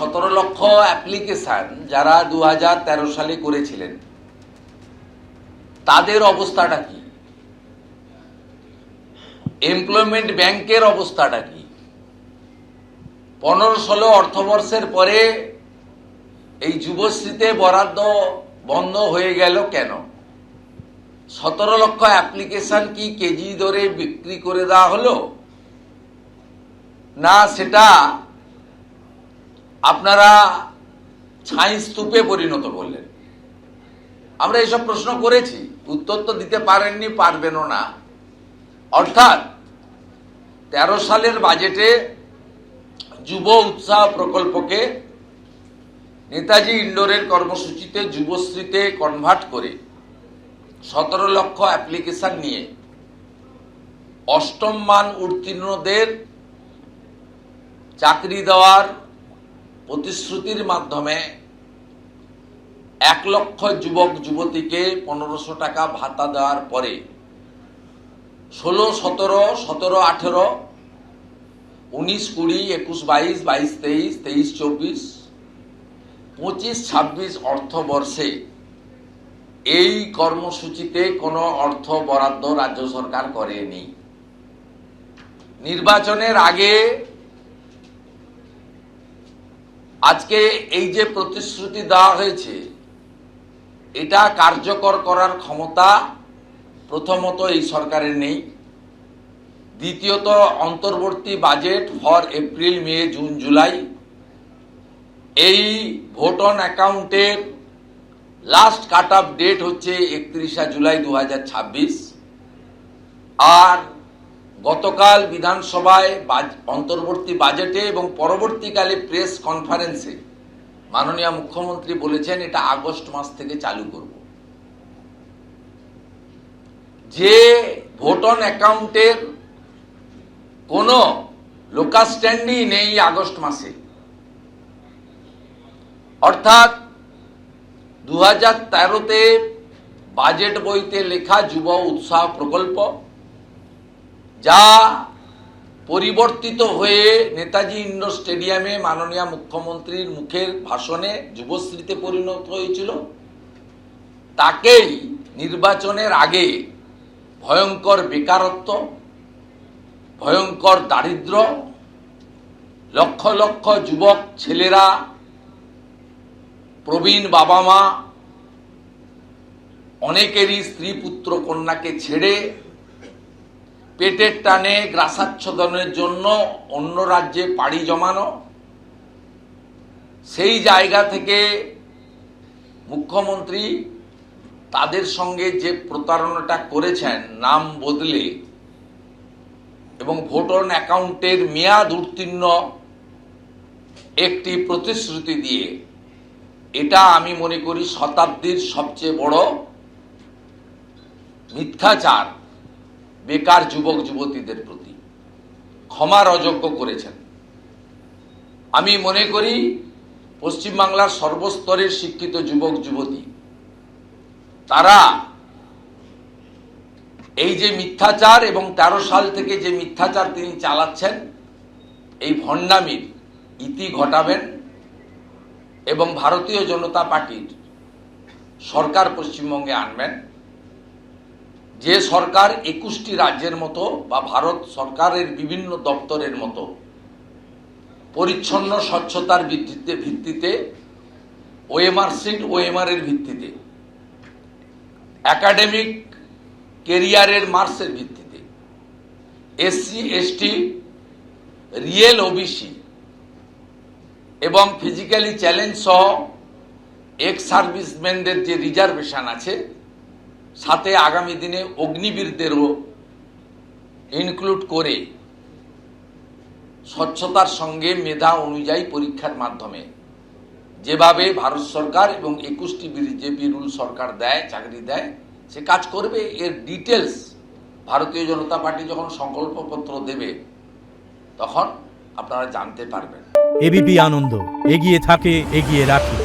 সতেরো লক্ষ অ্যাপ্লিকেশন যারা দু সালে করেছিলেন, তাদের অবস্থাটা কি? এমপ্লয়মেন্ট ব্যাংকের অবস্থাটা কি? পনেরো ষোলো অর্থবর্ষের পরে এই যুবশ্রীতে বরাদ্দ বন্ধ হয়ে গেল কেন? সতেরো লক্ষ অ্যাপ্লিকেশন কি কেজি দরে বিক্রি করে দেওয়া হলো? না, সেটা আপনারা ছাই স্তূপে পরিণত করলেন আমরা এসব প্রশ্ন করেছি, উত্তর তো দিতে পারেননি, পারবেনও না। অর্থাৎ, তেরো সালের বাজেটে যুব উৎসাহ প্রকল্পকে নেতাজি ইন্ডোরের কর্মসূচিতে যুবশ্রীতে কনভার্ট করে সতেরো লক্ষ অ্যাপ্লিকেশন নিয়ে অষ্টম মান উত্তীর্ণদের চাকরি দেওয়ার প্রতিশ্রুতির মাধ্যমে এক লক্ষ যুবক, যুবতীকে পনেরোশো টাকা ভাতা দেওয়ার পরে ষোলো, সতেরো সতেরো, আঠেরো, উনিশ, কুড়ি, একুশ, বাইশ বাইশ, তেইশ তেইশ, চব্বিশ, পঁচিশ, ছাব্বিশ অর্থবর্ষে এই কর্মসূচিতে কোনো অর্থ বরাদ্দ রাজ্য সরকার করেনি। নির্বাচনের আগে আজকে এই যে প্রতিশ্রুতি দেওয়া হয়েছে, এটা কার্যকর করার ক্ষমতা প্রথমত এই সরকারের নেই। দ্বিতীয়ত, অন্তর্বর্তী budget for April, May, June, July. এই ভোট অন অ্যাকাউন্টের লাস্ট কাট অফ ডেট হচ্ছে একত্রিশা জুলাই দু হাজার ছাব্বিশ। আর গতকাল বিধানসভায় অন্তর্বর্তী বাজেটে এবং পরবর্তীকালে প্রেস কনফারেন্সে মাননীয় মুখ্যমন্ত্রী বলেছেন এটা আগস্ট মাস থেকে চালু করব। যে ভোট অন অ্যাকাউন্টের কোনো লোকাল স্ট্যান্ডই নেই আগস্ট মাসে। অর্থাৎ দু হাজার তেরোতে বাজেট বইতে লেখা যুব উৎসাহ প্রকল্প যা পরিবর্তিত হয়ে নেতাজি ইন্ডোর স্টেডিয়ামে মাননীয় মুখ্যমন্ত্রীর মুখের ভাষণে যুবশ্রীতে পরিণত হয়েছিল। তাকেই নির্বাচনের আগে ভয়ঙ্কর বেকারত্ব, ভয়ঙ্কর দারিদ্র, লক্ষ লক্ষ যুবক ছেলেরা, প্রবীণ বাবা মা অনেকেরই স্ত্রী পুত্র কন্যাকে ছেড়ে পেটের টানে গ্রাসাচ্ছদনের জন্য অন্য রাজ্যে পাড়ি জমানো, সেই জায়গা থেকে মুখ্যমন্ত্রী তাদের সঙ্গে যে প্রতারণাটা করেছেন নাম বদলে এবং ভোট অন অ্যাকাউন্টের মেয়াদ উত্তীর্ণ একটি প্রতিশ্রুতি দিয়ে, এটা আমি মনে করি শতাব্দীর সবচেয়ে বড় মিথ্যাচার। বেকার যুবক যুবতীদের প্রতি। ক্ষমার অযোগ্য করেছেন। আমি মনে করি, পশ্চিমবাংলার সর্বস্তরের শিক্ষিত যুবক যুবতী, তারা এই যে মিথ্যাচার এবং তেরো সাল থেকে যে মিথ্যাচার তিনি চালাচ্ছেন, এই ভণ্ডামির ইতি ঘটাবেন এবং ভারতীয় জনতা পার্টির সরকার পশ্চিমবঙ্গে আনবেন। যে সরকার একুশটি রাজ্যের মতো বা ভারত সরকারের বিভিন্ন দপ্তরের মতো পরিচ্ছন্ন স্বচ্ছতার ভিত্তিতে ভিত্তিতে ওএমআর সিট ওএমআর এর ভিত্তিতে একাডেমিক কেরিয়ারের মার্কসের ভিত্তিতে এসসি এসটি রিয়েল ওবিসি এবং ফিজিক্যালি চ্যালেঞ্জ সহ এক্স সার্ভিসম্যানদের যে রিজার্ভেশন আছে সাথে আগামী দিনে অগ্নিবীরদেরও ইনক্লুড করে স্বচ্ছতার সঙ্গে মেধা অনুযায়ী পরীক্ষার মাধ্যমে যেভাবে ভারত সরকার এবং একুশটি বিজেপি রুল সরকার দেয়, চাকরি দেয়, সে কাজ করবে। এর ডিটেলস ভারতীয় জনতা পার্টি যখন সংকল্পপত্র দেবে, তখন আপনারা জানতে পারবেন। এবিপি আনন্দ, এগিয়ে থাকে, এগিয়ে রাখে।